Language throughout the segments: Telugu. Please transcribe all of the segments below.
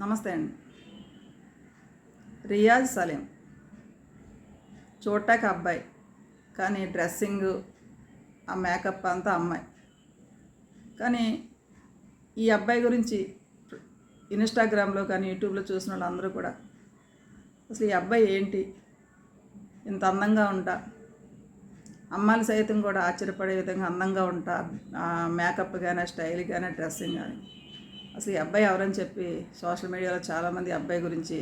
నమస్తే అండి. రియాజ్ సలీం. చూడటానికి అబ్బాయి కానీ డ్రెస్సింగ్ ఆ మేకప్ అంతా అమ్మాయి. కానీ ఈ అబ్బాయి గురించి ఇన్స్టాగ్రామ్లో కానీ యూట్యూబ్లో చూసిన వాళ్ళందరూ కూడా అసలు ఈ అబ్బాయి ఏంటి? ఇంత అందంగా ఉంటా. అమ్మాయిలు సైతం కూడా ఆశ్చర్యపడే విధంగా అందంగా ఉంటా. ఆ మేకప్ కానీ స్టైల్ కానీ డ్రెస్సింగ్ కానీ అసలు ఈ అబ్బాయి ఎవరని చెప్పి సోషల్ మీడియాలో చాలామంది అబ్బాయి గురించి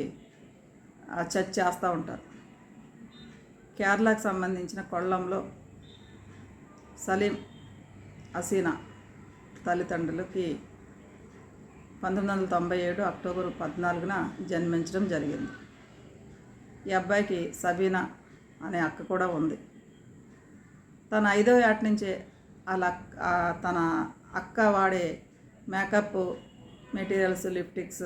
చర్చ చేస్తూ ఉంటారు. కేరళకు సంబంధించిన కొల్లంలో సలీం అసీనా తల్లిదండ్రులకి పంతొమ్మిది వందల తొంభై ఏడు అక్టోబర్ పద్నాలుగున జన్మించడం జరిగింది. ఈ అబ్బాయికి సబీనా అనే అక్క కూడా ఉంది. తన ఐదో ఏట నుంచే వాళ్ళ తన అక్క వాడే మేకప్ మెటీరియల్స్ లిప్టిక్స్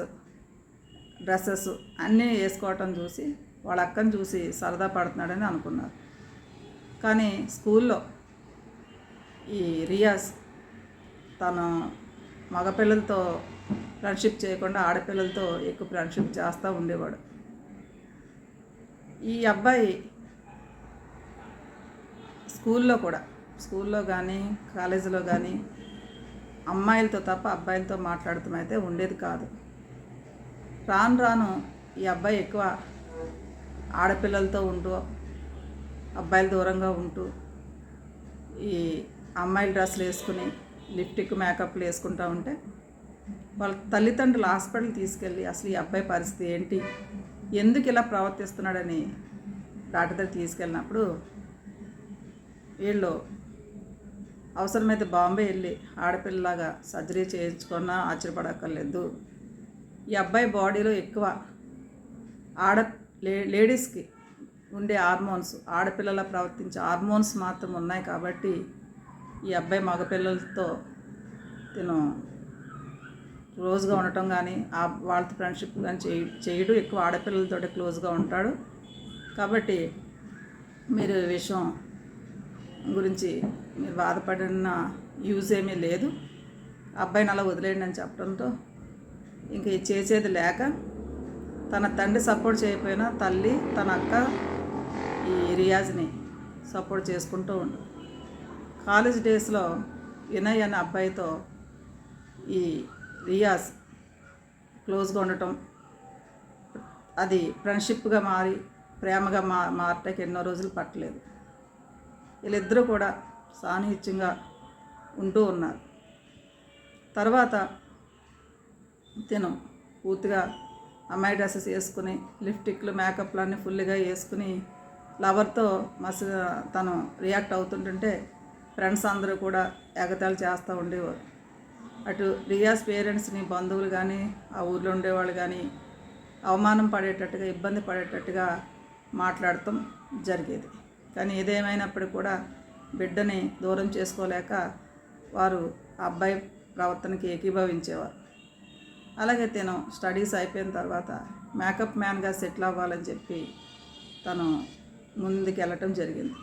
డ్రెస్సెస్ అన్నీ వేసుకోవటం చూసి వాళ్ళ అక్కను చూసి సరదా పడుతున్నాడని అనుకున్నారు. కానీ స్కూల్లో ఈ రియాజ్ తను మగపిల్లలతో ఫ్రెండ్షిప్ చేయకుండా ఆడపిల్లలతో ఎక్కువ ఫ్రెండ్షిప్ చేస్తూ ఉండేవాడు. ఈ అబ్బాయి స్కూల్లో కూడా స్కూల్లో కానీ కాలేజీలో కానీ అమ్మాయిలతో తప్ప అబ్బాయిలతో మాట్లాడటం అయితే ఉండేది కాదు. రాను రాను ఈ అబ్బాయి ఎక్కువ ఆడపిల్లలతో ఉంటూ అబ్బాయిలు దూరంగా ఉంటూ ఈ అమ్మాయిల డ్రెస్సులు వేసుకుని లిప్టిక్ మేకప్లు వేసుకుంటూ ఉంటే వాళ్ళ తల్లిదండ్రులు హాస్పిటల్ తీసుకెళ్ళి అసలు ఈ అబ్బాయి పరిస్థితి ఏంటి? ఎందుకు ఇలా ప్రవర్తిస్తున్నాడని డాక్టర్ దగ్గర తీసుకెళ్ళినప్పుడు వీళ్ళు అవసరమైతే బాంబే వెళ్ళి ఆడపిల్లలాగా సర్జరీ చేయించుకున్నా ఆశ్చర్యపడక్కర్లేదు. ఈ అబ్బాయి బాడీలో ఎక్కువ ఆడ లే లేడీస్కి ఉండే హార్మోన్స్ ఆడపిల్లల ప్రవర్తించే హార్మోన్స్ మాత్రం ఉన్నాయి కాబట్టి ఈ అబ్బాయి మగపిల్లలతో తిను. క్లోజ్గా ఉండటం కానీ ఆ వాళ్ళతో ఫ్రెండ్షిప్ కానీ చేయ చేయడు. ఎక్కువ ఆడపిల్లలతో క్లోజ్గా ఉంటాడు. కాబట్టి మీరు ఈ విషయం గురించి మీరు బాధపడిన యూజ్ ఏమీ లేదు. అబ్బాయిని అలా వదిలేయండి అని చెప్పడంతో ఇంక ఇది చేసేది లేక తన తండ్రి సపోర్ట్ చేయకపోయినా తల్లి తన అక్క ఈ రియాజ్ని సపోర్ట్ చేసుకుంటూ ఉండు. కాలేజ్ డేస్లో వినయ్ అనే అబ్బాయితో ఈ రియాజ్ క్లోజ్గా ఉండటం అది ఫ్రెండ్షిప్గా మారి ప్రేమగా మా మారటానికి ఎన్నో రోజులు పట్టలేదు. వీళ్ళిద్దరూ కూడా సాన్నిహిత్యంగా ఉంటూ ఉన్నారు. తర్వాత తిను పూర్తిగా అమ్మాయి డ్రెస్సెస్ వేసుకుని లిప్టిక్లు మేకప్లు అన్నీ ఫుల్గా వేసుకుని లవర్తో మస్ తను రియాక్ట్ అవుతుంటుంటే ఫ్రెండ్స్ అందరూ కూడా ఎగతాళి చేస్తూ ఉండేవారు. అటు రియాస్ పేరెంట్స్ని బంధువులు కానీ ఆ ఊర్లో ఉండేవాళ్ళు కానీ అవమానం పడేటట్టుగా ఇబ్బంది పడేటట్టుగా మాట్లాడటం జరిగేది. కానీ ఏదేమైనప్పుడు కూడా బిడ్డని దూరం చేసుకోలేక వారు అబ్బాయి ప్రవర్తనకి ఏకీభవించేవారు. అలాగే తను స్టడీస్ అయిపోయిన తర్వాత మేకప్ మ్యాన్గా సెటిల్ అవ్వాలని చెప్పి తను ముందుకు వెళ్ళటం జరిగింది.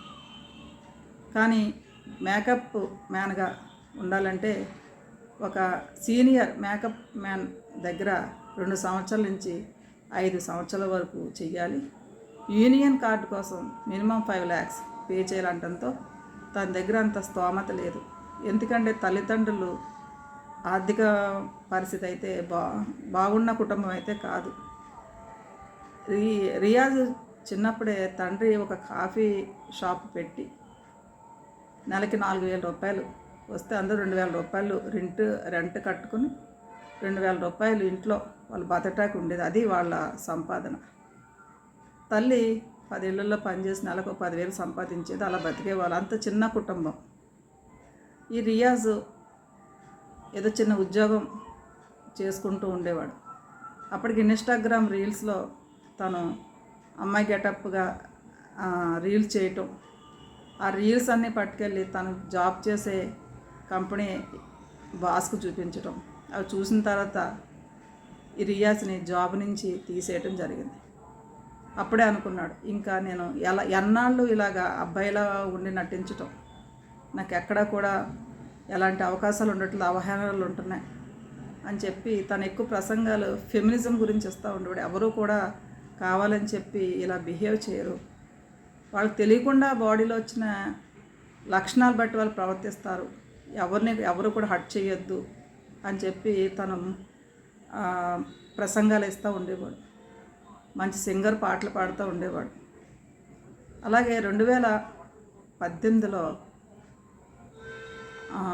కానీ మేకప్ మ్యాన్గా ఉండాలంటే ఒక సీనియర్ మేకప్ మ్యాన్ దగ్గర రెండు సంవత్సరాల నుంచి ఐదు సంవత్సరాల వరకు చెయ్యాలి. యూనియన్ కార్డు కోసం మినిమం ఫైవ్ ల్యాక్స్ పే చేయాలంటంతో తన దగ్గర అంత స్తోమత లేదు. ఎందుకంటే తల్లిదండ్రులు ఆర్థిక పరిస్థితి అయితే బా బాగున్న కుటుంబం అయితే కాదు. రి రియాజ్ చిన్నప్పుడే తండ్రి ఒక కాఫీ షాప్ పెట్టి నెలకి నాలుగు వేల రూపాయలు వస్తే అందరూ రెండు వేల రూపాయలు రెంట్ రెంట్ కట్టుకుని రెండు వేల రూపాయలు ఇంట్లో వాళ్ళు బతటాకు ఉండేది. అది వాళ్ళ సంపాదన. తల్లి పదేళ్ళలో పనిచేసి నెలకు పదివేలు సంపాదించేది అలా బతికేవాళ్ళు. అంత చిన్న కుటుంబం. ఈ రియాజ్ ఏదో చిన్న ఉద్యోగం చేసుకుంటూ ఉండేవాడు. అప్పటికి ఇన్స్టాగ్రామ్ రీల్స్లో తను అమ్మాయి గెటప్గా రీల్స్ చేయటం. ఆ రీల్స్ అన్నీ పట్టుకెళ్ళి తను జాబ్ చేసే కంపెనీ బాస్కు చూపించటం. అవి చూసిన తర్వాత ఈ రియాజ్ని జాబ్ నుంచి తీసేయటం జరిగింది. అప్పుడే అనుకున్నాడు. ఇంకా నేను ఎలా ఎన్నాళ్ళు ఇలాగా అబ్బాయిలా ఉండి నటించటం? నాకు ఎక్కడా కూడా ఎలాంటి అవకాశాలు ఉండట్లేదు అవహేళనలు ఉంటున్నాయి అని చెప్పి తను ఎక్కువ ప్రసంగాలు ఫెమినిజం గురించి ఇస్తూ ఉండేవాడు. ఎవరు కూడా కావాలని చెప్పి ఇలా బిహేవ్ చేయరు. వాళ్ళకి తెలియకుండా బాడీలో వచ్చిన లక్షణాలు బట్టి వాళ్ళు ప్రవర్తిస్తారు. ఎవరిని ఎవరు కూడా హట్ చేయొద్దు అని చెప్పి తను ప్రసంగాలు ఇస్తూ ఉండేవాడు. మంచి సింగర్ పాటలు పాడుతూ ఉండేవాడు. అలాగే రెండు వేల పద్దెనిమిదిలో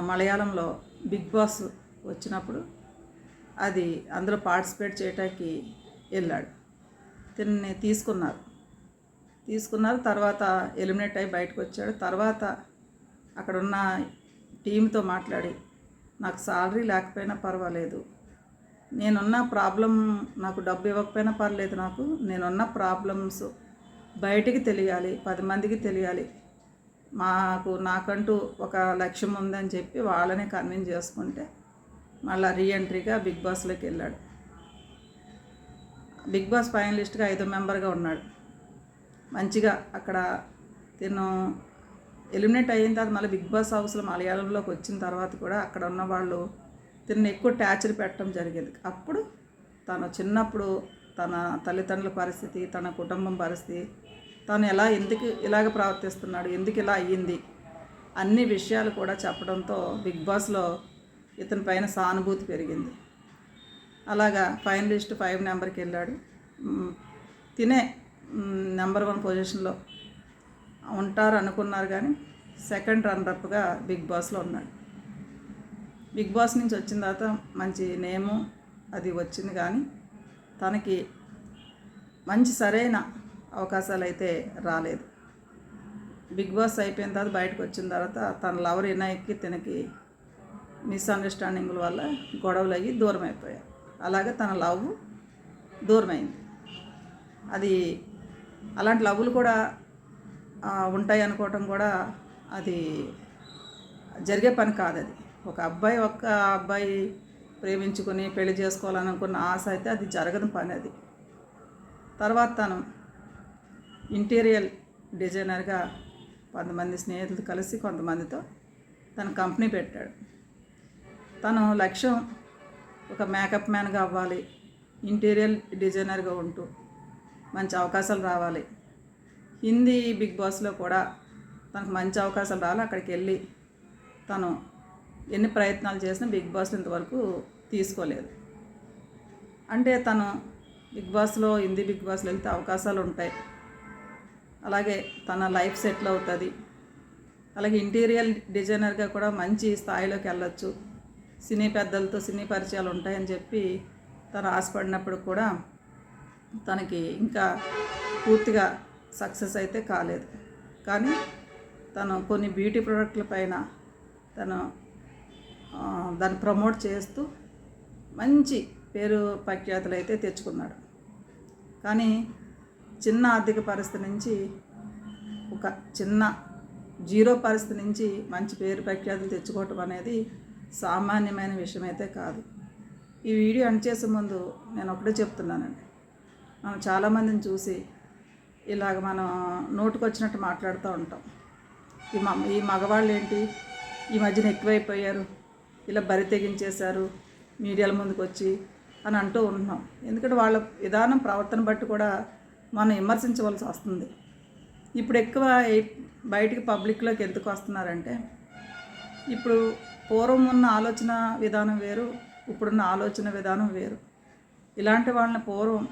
మలయాళంలో బిగ్ బాస్ వచ్చినప్పుడు అది అందులో పార్టిసిపేట్ చేయటానికి వెళ్ళాడు. తిన్ని తీసుకున్నారు. తీసుకున్నారు తర్వాత ఎలిమినేట్ అయి బయటకు వచ్చాడు. తర్వాత అక్కడున్న టీంతో మాట్లాడి నాకు సాలరీ లేకపోయినా పర్వాలేదు నేనున్న ప్రాబ్లం నాకు డబ్బు ఇవ్వకపోయినా పర్లేదు నాకు. నేనున్న ప్రాబ్లమ్స్ బయటికి తెలియాలి పది మందికి తెలియాలి. మాకు నాకంటూ ఒక లక్ష్యం ఉందని చెప్పి వాళ్ళని కన్విన్స్ చేసుకుంటే మళ్ళీ రీఎంట్రీగా బిగ్ బాస్లోకి వెళ్ళాడు. బిగ్ బాస్ ఫైనలిస్ట్గా ఐదో మెంబర్గా ఉన్నాడు. మంచిగా అక్కడ తిను ఎలిమినేట్ అయిన తర్వాత మళ్ళీ బిగ్ బాస్ హౌస్లో మలయాళంలోకి వచ్చిన తర్వాత కూడా అక్కడ ఉన్న వాళ్ళు తిన్న ఎక్కువ టార్చర్ పెట్టడం జరిగేది. అప్పుడు తను చిన్నప్పుడు తన తల్లిదండ్రుల పరిస్థితి తన కుటుంబం పరిస్థితి తను ఎలా ఎందుకు ఇలాగ ప్రవర్తిస్తున్నాడు ఎందుకు ఇలా అయ్యింది అన్ని విషయాలు కూడా చెప్పడంతో బిగ్ బాస్లో ఇతని పైన సానుభూతి పెరిగింది. అలాగా ఫైనలిస్ట్ ఫైవ్ నెంబర్కి వెళ్ళాడు. తినే నెంబర్ వన్ పొజిషన్లో ఉంటారు అనుకున్నారు కానీ సెకండ్ రన్నరప్గా బిగ్ బాస్లో ఉన్నాడు. బిగ్ బాస్ నుంచి వచ్చిన తర్వాత మంచి నేము అది వచ్చింది కానీ తనకి మంచి సరైన అవకాశాలు అయితే రాలేదు. బిగ్ బాస్ అయిపోయిన తర్వాత బయటకు వచ్చిన తర్వాత తన లవర్ వినాయక్కి తనకి మిస్అండర్స్టాండింగ్ల వల్ల గొడవలు అయ్యి దూరం అయిపోయాయి. అలాగే తన లవ్ దూరమైంది. అది అలాంటి లవ్లు కూడా ఉంటాయి అనుకోవటం కూడా అది జరిగే పని కాదు అది ఒక అబ్బాయి ఒక్క అబ్బాయి ప్రేమించుకొని పెళ్ళి చేసుకోవాలనుకున్న ఆశ అయితే అది జరగని పని అది. తర్వాత తను ఇంటీరియర్ డిజైనర్గా కొంతమంది స్నేహితులు కలిసి కొంతమందితో తన కంపెనీ పెట్టాడు. తను లక్ష్యం ఒక మేకప్ మ్యాన్గా అవ్వాలి ఇంటీరియర్ డిజైనర్గా ఉంటూ మంచి అవకాశాలు రావాలి. హిందీ బిగ్ బాస్లో కూడా తనకు మంచి అవకాశాలు రావాలి. అక్కడికి వెళ్ళి తను ఎన్ని ప్రయత్నాలు చేసినా బిగ్ బాస్ ఇంతవరకు తీసుకోలేదు. అంటే తను బిగ్ బాస్లో హిందీ బిగ్ బాస్లో వెళ్తే అవకాశాలు ఉంటాయి. అలాగే తన లైఫ్ సెటిల్ అవుతుంది. అలాగే ఇంటీరియర్ డిజైనర్గా కూడా మంచి స్థాయిలోకి వెళ్ళొచ్చు. సినీ పెద్దలతో సినీ పరిచయాలు ఉంటాయని చెప్పి తను ఆశపడినప్పుడు కూడా తనకి ఇంకా పూర్తిగా సక్సెస్ అయితే కాలేదు. కానీ తను కొన్ని బ్యూటీ ప్రోడక్ట్ల పైన తను దాన్ని ప్రమోట్ చేస్తూ మంచి పేరు ప్రఖ్యాతులు అయితే తెచ్చుకున్నాడు. కానీ చిన్న ఆర్థిక పరిస్థితి నుంచి ఒక చిన్న జీరో పరిస్థితి నుంచి మంచి పేరు ప్రఖ్యాతులు తెచ్చుకోవటం అనేది సామాన్యమైన విషయం అయితే కాదు. ఈ వీడియో అండ్ చేసే ముందు నేను ఒకటే చెప్తున్నానండి. మనం చాలామందిని చూసి ఇలాగ మనం నోటుకు వచ్చినట్టు మాట్లాడుతూ ఉంటాం. ఈ మ ఈ మగవాళ్ళు ఏంటి ఈ మధ్యన ఎక్కువైపోయారు. ఇలా బరి తెగించేశారు మీడియాల ముందుకు వచ్చి అని అంటూ ఉంటున్నాం. ఎందుకంటే వాళ్ళ విధానం ప్రవర్తన బట్టి కూడా మనం విమర్శించవలసి వస్తుంది. ఇప్పుడు ఎక్కువ బయటికి పబ్లిక్లోకి ఎందుకు వస్తున్నారంటే ఇప్పుడు పూర్వం ఉన్న ఆలోచన విధానం వేరు ఇప్పుడున్న ఆలోచన విధానం వేరు. ఇలాంటి వాళ్ళని పూర్వం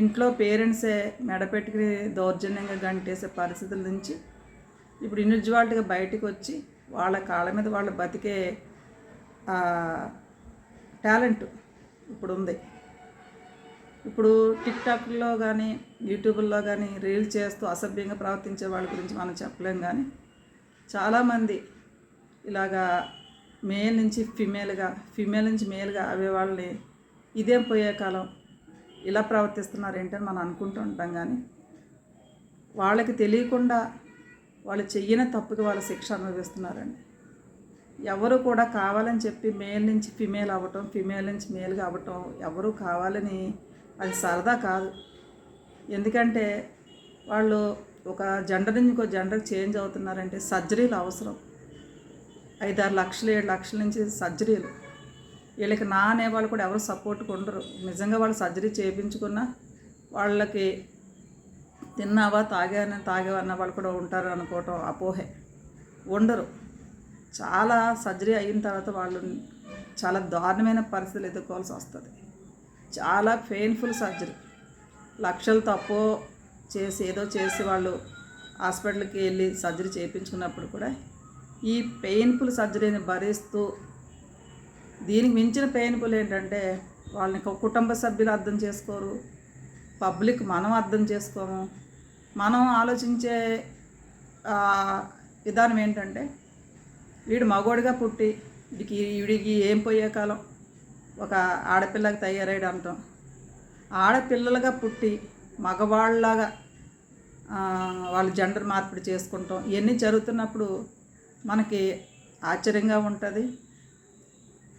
ఇంట్లో పేరెంట్సే మెడపెట్టుకుని దౌర్జన్యంగా గంటేసే పరిస్థితుల నుంచి ఇప్పుడు ఇండివిజువాలిటీగా బయటకు వచ్చి వాళ్ళ కాళ్ళ మీద వాళ్ళు బతికే టాలెంట్ ఇప్పుడు ఉంది ఇప్పుడు టిక్ టాక్లో కానీ యూట్యూబ్లో కానీ రీల్స్ చేస్తూ అసభ్యంగా ప్రవర్తించే వాళ్ళ గురించి మనం చెప్పలేం కానీ చాలామంది ఇలాగా మేల్ నుంచి ఫిమేల్గా ఫిమేల్ నుంచి మేల్గా అవే వాళ్ళని ఇదేం పోయే కాలం ఇలా ప్రవర్తిస్తున్నారు ఏంటని మనం అనుకుంటూ ఉంటాం కానీ వాళ్ళకి తెలియకుండా వాళ్ళు చెయ్యని తప్పుకి వాళ్ళ శిక్ష అనుభవిస్తున్నారండి. ఎవరు కూడా కావాలని చెప్పి మేల్ నుంచి ఫిమేల్ అవ్వటం ఫిమేల్ నుంచి మేల్గా అవ్వటం ఎవరు కావాలని అది సరదా కాదు. ఎందుకంటే వాళ్ళు ఒక జెండర్ నుంచి ఇంకో జెండర్ చేంజ్ అవుతున్నారంటే సర్జరీలు అవసరం. ఐదారు లక్షలు ఏడు లక్షల నుంచి సర్జరీలు. వీళ్ళకి నా అనేవాళ్ళు కూడా ఎవరు సపోర్ట్కి ఉండరు. నిజంగా వాళ్ళు సర్జరీ చేయించుకున్న వాళ్ళకి తిన్నావా తాగానే తాగావన్న వాళ్ళు కూడా ఉంటారు అనుకోవటం అపోహే. ఉండరు. చాలా సర్జరీ అయిన తర్వాత వాళ్ళు చాలా దారుణమైన పరిస్థితులు ఎదుర్కోవాల్సి వస్తుంది. చాలా పెయిన్ఫుల్ సర్జరీ లక్షలు తప్పో చేసి ఏదో చేసి వాళ్ళు హాస్పిటల్కి వెళ్ళి సర్జరీ చేయించుకున్నప్పుడు కూడా ఈ పెయిన్ఫుల్ సర్జరీని భరిస్తూ దీనికి మించిన పెయిన్ఫుల్ ఏంటంటే వాళ్ళని కుటుంబ సభ్యులు అర్థం చేసుకోరు. పబ్లిక్ మనం అర్థం చేసుకోము. మనం ఆలోచించే విధానం ఏంటంటే వీడు మగోడిగా పుట్టి వీడికి వీడికి ఏం పోయే కాలం? ఒక ఆడపిల్లకి తయారయ్యాడు అంటాం. ఆడపిల్లలుగా పుట్టి మగవాళ్ళలాగా వాళ్ళు జెండర్ మార్పిడి చేసుకుంటాం. ఇవన్నీ జరుగుతున్నప్పుడు మనకి ఆశ్చర్యంగా ఉంటుంది.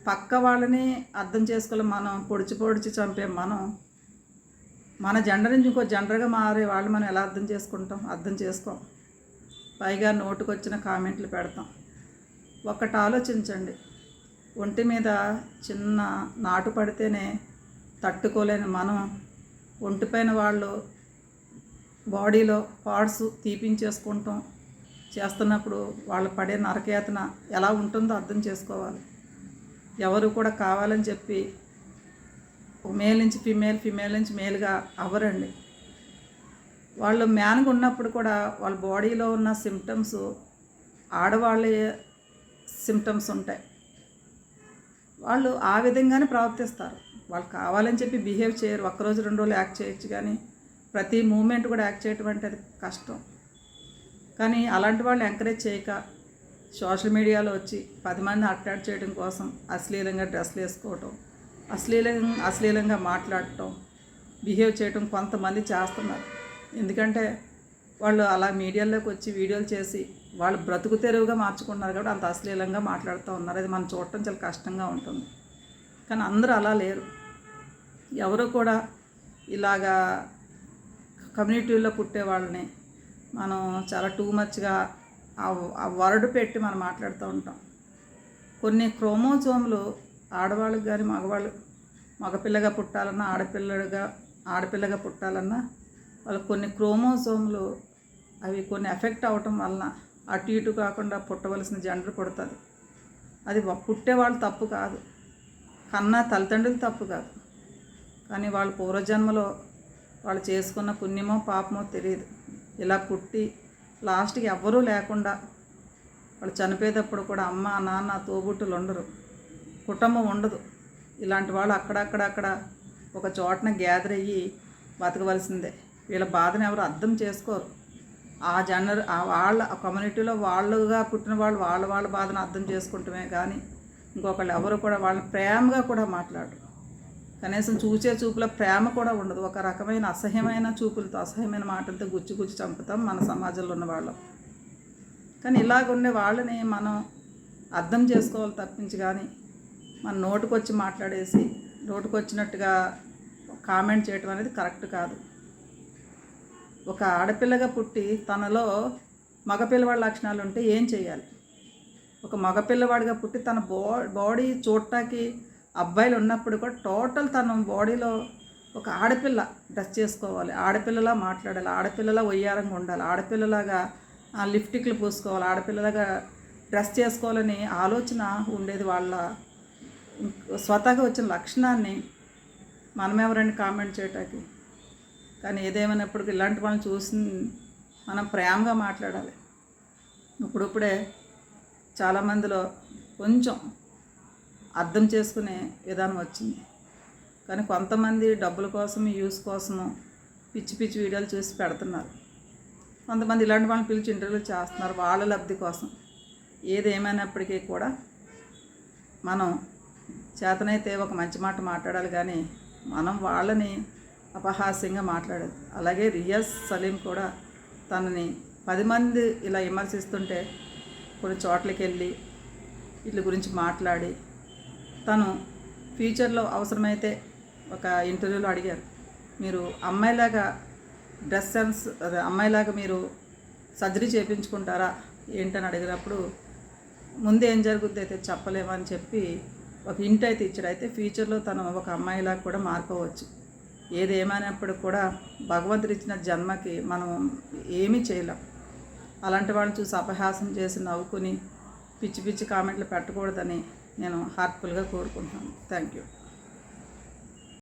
పక్క వాళ్ళని అర్థం చేసుకోవాలి. మనం పొడిచి పొడిచి చంపే మనం మన జెండర్ నుంచి ఇంకో జెండర్గా మారే వాళ్ళు మనం ఎలా అర్థం చేసుకుంటాం? అర్థం చేసుకోం. పైగా నోటుకొచ్చిన కామెంట్లు పెడతాం. ఒక్కటి ఆలోచించండి. ఒంటి మీద చిన్న నాటు పడితేనే తట్టుకోలేని మనం ఒంటిపైన వాళ్ళు బాడీలో పార్ట్స్ తీపించేసుకుంటాం. చేస్తున్నప్పుడు వాళ్ళు పడే నరకయాతన ఎలా ఉంటుందో అర్థం చేసుకోవాలి. ఎవరు కూడా కావాలని చెప్పి మేల్ నుంచి ఫిమేల్ ఫిమేల్ నుంచి మేల్గా అవ్వరండి. వాళ్ళు మ్యాన్గా ఉన్నప్పుడు కూడా వాళ్ళ బాడీలో ఉన్న సిమ్టమ్స్ ఆడవాళ్ళ సిమ్టమ్స్ ఉంటాయి. వాళ్ళు ఆ విధంగానే ప్రవర్తిస్తారు. వాళ్ళు కావాలని చెప్పి బిహేవ్ చేయరు. ఒక్కరోజు రెండు రోజులు యాక్ట్ చేయొచ్చు కానీ ప్రతి మూమెంట్ కూడా యాక్ట్ చేయటం అంటే అది కష్టం. కానీ అలాంటి వాళ్ళు ఎంకరేజ్ చేయక సోషల్ మీడియాలో వచ్చి పది మంది అట్రాక్ట్ చేయడం కోసం అశ్లీలంగా డ్రెస్లు వేసుకోవటం అశ్లీలంగా అశ్లీలంగా మాట్లాడటం బిహేవ్ చేయటం కొంతమంది చేస్తున్నారు. ఎందుకంటే వాళ్ళు అలా మీడియాలోకి వచ్చి వీడియోలు చేసి వాళ్ళు బ్రతుకు తెరువుగా మార్చుకున్నారు కాబట్టి అంత అశ్లీలంగా మాట్లాడుతూ ఉన్నారు. అది మనం చూడటం చాలా కష్టంగా ఉంటుంది. కానీ అందరూ అలా లేరు. ఎవరు కూడా ఇలాగా కమ్యూనిటీలో పుట్టే వాళ్ళని మనం చాలా టూ మచ్గా ఆ వరడు పెట్టి మనం మాట్లాడుతూ ఉంటాం. కొన్ని క్రోమోజోములు ఆడవాళ్ళకి కానీ మగవాళ్ళు మగపిల్లగా పుట్టాలన్నా ఆడపిల్లగా ఆడపిల్లగా పుట్టాలన్నా వాళ్ళు కొన్ని క్రోమోజోములు అవి కొన్ని ఎఫెక్ట్ అవటం వలన అటు ఇటు కాకుండా పుట్టవలసిన జెండర్ పుడుతుంది. అది పుట్టే పుట్టేవాళ్ళు తప్పు కాదు. కన్నా తల్లిదండ్రులు తప్పు కాదు. కానీ వాళ్ళ పూర్వజన్మలో వాళ్ళు చేసుకున్న పుణ్యమో పాపమో తెలియదు. ఇలా పుట్టి లాస్ట్కి ఎవ్వరూ లేకుండా వాళ్ళు చనిపోయేటప్పుడు కూడా అమ్మ నాన్న తోబుట్టులు ఉండరు. కుటుంబం ఉండదు. ఇలాంటి వాళ్ళు అక్కడక్కడక్కడ ఒక చోటన గ్యాదర్ అయ్యి బతకవలసిందే. వీళ్ళ బాధను ఎవరు అర్థం చేసుకోరు. ఆ జనర్ ఆ వాళ్ళ కమ్యూనిటీలో వాళ్ళుగా పుట్టిన వాళ్ళు వాళ్ళ వాళ్ళ బాధను అర్థం చేసుకుంటమే కానీ ఇంకొకళ్ళు ఎవరు కూడా వాళ్ళని ప్రేమగా కూడా మాట్లాడరు. కనీసం చూసే చూపులో ప్రేమ కూడా ఉండదు. ఒక రకమైన అసహ్యమైన చూపులతో అసహ్యమైన మాటలతో గుచ్చి గుచ్చి చంపుతాం మన సమాజంలో ఉన్న వాళ్ళం. కానీ ఇలాగుండే వాళ్ళని మనం అర్థం చేసుకోవాలి తప్పించి కానీ మన నోటుకొచ్చి మాట్లాడేసి నోటుకొచ్చినట్టుగా కామెంట్ చేయటం అనేది కరెక్ట్ కాదు. ఒక ఆడపిల్లగా పుట్టి తనలో మగపిల్లవాడి లక్షణాలు ఉంటే ఏం చేయాలి? ఒక మగపిల్లవాడిగా పుట్టి తన బా బాడీ చూడటానికి అబ్బాయిలు ఉన్నప్పుడు కూడా టోటల్ తన బాడీలో ఒక ఆడపిల్ల డ్రెస్ చేసుకోవాలి. ఆడపిల్లలా మాట్లాడాలి. ఆడపిల్లలా వయ్యారంగా ఉండాలి. ఆడపిల్లలాగా లిప్టిక్లు పూసుకోవాలి. ఆడపిల్లలాగా డ్రెస్ చేసుకోవాలని ఆలోచన ఉండేది వాళ్ళ స్వతహాగా వచ్చిన లక్షణాన్ని మనమెవరైనా కామెంట్ చేయటానికి? కానీ ఏదేమైనప్పటికీ ఇలాంటి వాళ్ళని చూసి మనం ప్రేమగా మాట్లాడాలి. ఇప్పుడిప్పుడే చాలామందిలో కొంచెం అర్థం చేసుకునే విధానం వచ్చింది. కానీ కొంతమంది డబ్బుల కోసం యూస్ కోసము పిచ్చి పిచ్చి వీడియోలు చూసి పెడుతున్నారు. కొంతమంది ఇలాంటి వాళ్ళని పిలిచి ఇంటర్వ్యూలు చేస్తున్నారు వాళ్ళ లబ్ధి కోసం. ఏది కూడా మనం చేతనైతే ఒక మంచి మాట మాట్లాడాలి కానీ మనం వాళ్ళని అపహాస్యంగా మాట్లాడారు అలాగే రియాజ్ సలీం కూడా తనని పది మంది ఇలా విమర్శిస్తుంటే కొన్ని చోట్లకి వెళ్ళి వీటి గురించి మాట్లాడి తను ఫ్యూచర్లో అవసరమైతే ఒక ఇంటర్వ్యూలో అడిగారు. మీరు అమ్మాయిలాగా డ్రెస్ సెన్స్ అదే అమ్మాయిలాగా మీరు సర్జరీ చేయించుకుంటారా ఏంటని అడిగినప్పుడు ముందు ఏం జరుగుద్ది అయితే చెప్పలేమని చెప్పి ఒక ఇంటి అయితే ఇచ్చాడు. అయితే ఫ్యూచర్లో తను ఒక అమ్మాయిలాగా కూడా మారిపోవచ్చు ఏది ఏమైనప్పుడు కూడా భగవంతుడు ఇచ్చిన జన్మకి మనం ఏమీ చేయలేం. అలాంటి వాళ్ళని చూసి అపహాసం చేసి నవ్వుకుని పిచ్చి పిచ్చి కామెంట్లు పెట్టకూడదని నేను హార్ట్ఫుల్గా కోరుకుంటున్నాను. Thank you